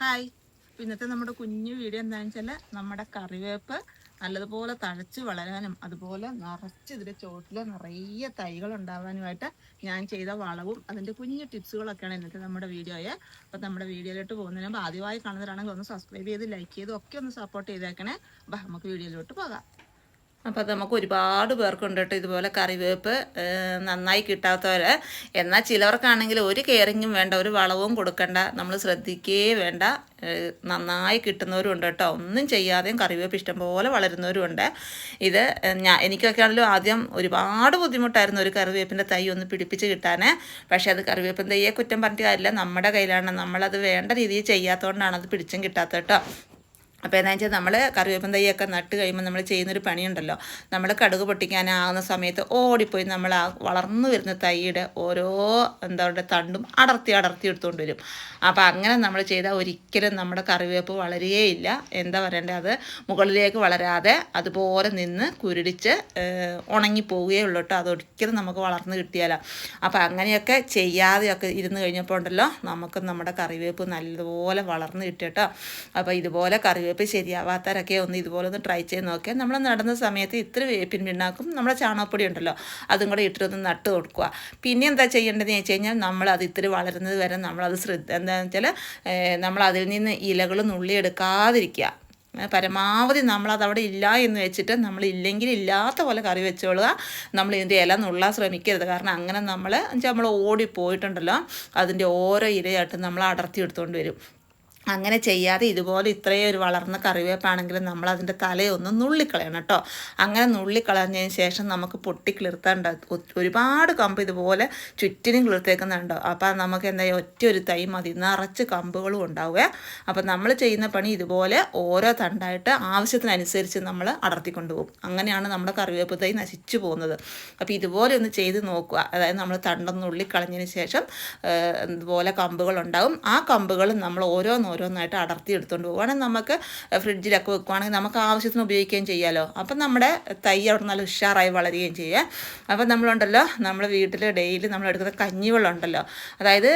Hi. ഇന്നത്തെ നമ്മുടെ കുഞ്ഞു വീഡിയോ എന്താണെന്ന് വെച്ചാൽ നമ്മുടെ കറിവേപ്പ് നല്ലതുപോലെ തഴച്ച് വളരാനും അതുപോലെ നിറച്ച് ഇതിന്റെ ചോട്ടിൽ നിറയെ തൈകൾ ഉണ്ടാവാനുമായിട്ട് ഞാൻ ചെയ്ത വളവും അതിന്റെ കുഞ്ഞു ടിപ്സുകളൊക്കെയാണ് ഇന്നത്തെ നമ്മുടെ വീഡിയോയെ. അപ്പം നമ്മുടെ വീഡിയോയിലോട്ട് പോകുന്നതിന് മുമ്പ് ആദ്യമായി കാണുന്നവരാണെങ്കിൽ ഒന്ന് സബ്സ്ക്രൈബ് ചെയ്ത് ലൈക്ക് ചെയ്ത് ഒക്കെ ഒന്ന് സപ്പോർട്ട് ചെയ്തേക്കണേ. അപ്പം നമുക്ക് വീഡിയോയിലോട്ട് പോകാം. അപ്പോൾ നമുക്ക് ഒരുപാട് പേർക്കുണ്ട് കേട്ടോ ഇതുപോലെ കറിവേപ്പ് നന്നായി കിട്ടാത്തവർ എന്നാൽ ചിലവർക്കാണെങ്കിൽ ഒരു കെയറിങ്ങും വേണ്ട ഒരു വളവും കൊടുക്കണ്ട. നമ്മൾ ശ്രദ്ധിക്കേ വേണ്ട. നന്നായി കിട്ടുന്നവരും ഉണ്ട് കേട്ടോ ഒന്നും ചെയ്യാതെയും കറിവേപ്പ് ഇഷ്ടംപോലെ വളരുന്നവരും ഉണ്ട് ഇത് ഞാൻ എനിക്കൊക്കെ ആണെങ്കിലും ആദ്യം ഒരുപാട് ബുദ്ധിമുട്ടായിരുന്നു ഒരു കറിവേപ്പിന്റെ തൈ ഒന്ന് പിടിപ്പിച്ച് കിട്ടാൻ പക്ഷേ അത് കറിവേപ്പിൻ തൈയെ കുറ്റം പറഞ്ഞിട്ട് കാര്യമില്ല. നമ്മുടെ കയ്യിലാണ്. നമ്മളത് വേണ്ട രീതിയിൽ ചെയ്യാത്തതുകൊണ്ടാണ് അത് പിടിച്ചും കിട്ടാത്തത് കേട്ടോ അപ്പോൾ എന്താ വെച്ചാൽ നമ്മൾ കറിവേപ്പം തൈയൊക്കെ നട്ട് കഴിയുമ്പോൾ നമ്മൾ ചെയ്യുന്നൊരു പണിയുണ്ടല്ലോ. നമ്മൾ കടുക് പൊട്ടിക്കാനാകുന്ന സമയത്ത് ഓടിപ്പോയി നമ്മൾ ആ വളർന്നു വരുന്ന തൈയുടെ ഓരോ എന്താ പറയുക തണ്ടും അടർത്തി അടർത്തി എടുത്തുകൊണ്ട് വരും. അപ്പോൾ അങ്ങനെ നമ്മൾ ചെയ്താൽ ഒരിക്കലും നമ്മുടെ കറിവേപ്പ് വളരുകയില്ല. എന്താ പറയണ്ടേ അത് മുകളിലേക്ക് വളരാതെ അതുപോലെ നിന്ന് കുരുടിച്ച് ഉണങ്ങി ഉണങ്ങിപ്പോവുകയേ ഉള്ളൂ കേട്ടോ. അതൊരിക്കലും നമുക്ക് വളർന്ന് കിട്ടിയാലോ. അപ്പോൾ അങ്ങനെയൊക്കെ ചെയ്യാതെയൊക്കെ ഇരുന്ന് കഴിഞ്ഞപ്പോൾ ഉണ്ടല്ലോ നമുക്ക് നമ്മുടെ കറിവേപ്പ് നല്ലതുപോലെ വളർന്ന് കിട്ടും കേട്ടോ. അപ്പോൾ ഇതുപോലെ കറിവേപ്പ് ശരിയാവാത്തവരൊക്കെ ഒന്ന് ഇതുപോലെ ഒന്ന് ട്രൈ ചെയ്ത് നോക്കിയാൽ നമ്മൾ നടന്ന സമയത്ത് ഇത്ര വേപ്പിൻ പിണ്ണാക്കും നമ്മുടെ ചാണകപ്പൊടി ഉണ്ടല്ലോ അതും കൂടെ ഇട്ടിട്ടൊന്ന് നട്ട് കൊടുക്കുക. പിന്നെ എന്താ ചെയ്യേണ്ടതെന്ന് വെച്ച് കഴിഞ്ഞാൽ നമ്മൾ അത് ഇത്തിരി വളരുന്നത് വരെ നമ്മളത് ശ്രദ്ധ എന്താണെന്ന് വെച്ചാൽ നമ്മൾ അതിൽ നിന്ന് ഇലകൾ നുള്ളിയെടുക്കാതിരിക്കുക പരമാവധി നമ്മളത് അവിടെ ഇല്ല എന്ന് വെച്ചിട്ട് നമ്മൾ ഇല്ലെങ്കിൽ ഇല്ലാത്ത പോലെ കറി വെച്ചോളുക. നമ്മൾ ഇതിന്റെ ഇല നുള്ളാൻ ശ്രമിക്കരുത്. കാരണം അങ്ങനെ നമ്മൾ നമ്മൾ ഓടിപ്പോയിട്ടുണ്ടല്ലോ അതിന്റെ ഓരോ ഇലയായിട്ട് നമ്മൾ അടർത്തി എടുത്തുകൊണ്ട് വരും. അങ്ങനെ ചെയ്യാതെ ഇതുപോലെ ഇത്രയും ഒരു വളർന്ന കറിവേപ്പാണെങ്കിലും നമ്മൾ അതിന്റെ തലയൊന്ന് നുള്ളിക്കളയണം കേട്ടോ. അങ്ങനെ നുള്ളിക്കളഞ്ഞതിന് ശേഷം നമുക്ക് പൊട്ടി കിളിർത്താണ്ട് ഒരുപാട് കമ്പ് ഇതുപോലെ ചുറ്റിനും കിളിർത്തേക്കുന്നുണ്ടോ. അപ്പോൾ നമുക്ക് എന്താ ഒറ്റ ഒരു തൈ മതി. നിറച്ച് കമ്പുകളും ഉണ്ടാവുക. അപ്പോൾ നമ്മൾ ചെയ്യുന്ന പണി ഇതുപോലെ ഓരോ തണ്ടായിട്ട് ആവശ്യത്തിനനുസരിച്ച് നമ്മൾ അടർത്തിക്കൊണ്ട് പോകും. അങ്ങനെയാണ് നമ്മുടെ കറിവേപ്പ് തൈ നശിച്ചു പോകുന്നത്. അപ്പോൾ ഇതുപോലെ ഒന്ന് ചെയ്ത് നോക്കുക. അതായത് നമ്മൾ തണ്ടൊന്ന് ഉള്ളിക്കളഞ്ഞതിന് ശേഷം ഇതുപോലെ കമ്പുകളുണ്ടാവും. ആ കമ്പുകൾ നമ്മൾ ഓരോന്നോരോന്നായിട്ട് അടർത്തി എടുത്തുകൊണ്ട് പോകുവാണെങ്കിൽ നമുക്ക് ഫ്രിഡ്ജിലൊക്കെ വെക്കുവാണെങ്കിൽ നമുക്ക് ആവശ്യത്തിന് ഉപയോഗിക്കുകയും ചെയ്യാമല്ലോ അപ്പം നമ്മുടെ തൈ അവിടെ നല്ല ഉഷാറായി വളരുകയും ചെയ്യുക അപ്പം നമ്മളുണ്ടല്ലോ നമ്മുടെ വീട്ടിൽ ഡെയിലി നമ്മൾ എടുക്കുന്ന കഞ്ഞിവെള്ളം ഉണ്ടല്ലോ അതായത്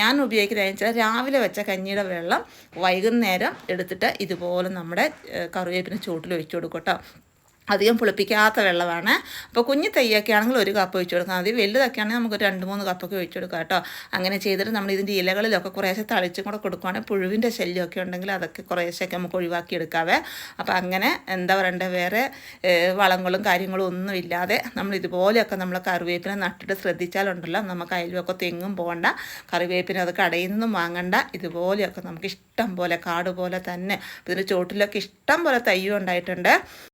ഞാൻ ഉപയോഗിക്കുന്നത് വെച്ചാൽ രാവിലെ വെച്ച കഞ്ഞിയുടെ വെള്ളം വൈകുന്നേരം എടുത്തിട്ട് ഇതുപോലെ നമ്മുടെ കറിവേപ്പിന് ചുവട്ടിൽ ഒഴിച്ചു കൊടുക്കും കേട്ടോ. അധികം പുളിപ്പിക്കാത്ത വെള്ളമാണ്. അപ്പോൾ കുഞ്ഞു തൈയൊക്കെ ആണെങ്കിൽ ഒരു കപ്പ് ഒഴിച്ചു കൊടുക്കാം. മതി വലുതൊക്കെ ആണെങ്കിൽ നമുക്ക് രണ്ട് മൂന്ന് കപ്പൊക്കെ ഒഴിച്ചു കൊടുക്കാം കേട്ടോ. അങ്ങനെ ചെയ്തിട്ട് നമ്മൾ ഇതിന്റെ ഇലകളിലൊക്കെ കുറേശ്ശെ തളിച്ചും കൂടെ കൊടുക്കുവാണെങ്കിൽ പുഴുവിന്റെ ശല്യമൊക്കെ ഉണ്ടെങ്കിൽ അതൊക്കെ കുറേശ്ശെയൊക്കെ നമുക്ക് ഒഴിവാക്കി എടുക്കാവേ. അപ്പോൾ അങ്ങനെ എന്താ പറയണ്ടേ വേറെ വളങ്ങളും കാര്യങ്ങളും ഒന്നും ഇല്ലാതെ നമ്മൾ ഇതുപോലെയൊക്കെ നമ്മൾ കറിവേപ്പിനെ നട്ടിട്ട് ശ്രദ്ധിച്ചാലുണ്ടല്ലോ നമുക്ക് അയൽവൊക്കെ തെങ്ങും പോകണ്ട. കറിവേപ്പിനെ അത് കടയിൽ നിന്നും വാങ്ങണ്ട. ഇതുപോലെയൊക്കെ നമുക്ക് ഇഷ്ടം പോലെ കാട് പോലെ തന്നെ ഇതിന്റെ ചോട്ടിലൊക്കെ ഇഷ്ടം പോലെ തയ്യും ഉണ്ടായിട്ടുണ്ട്.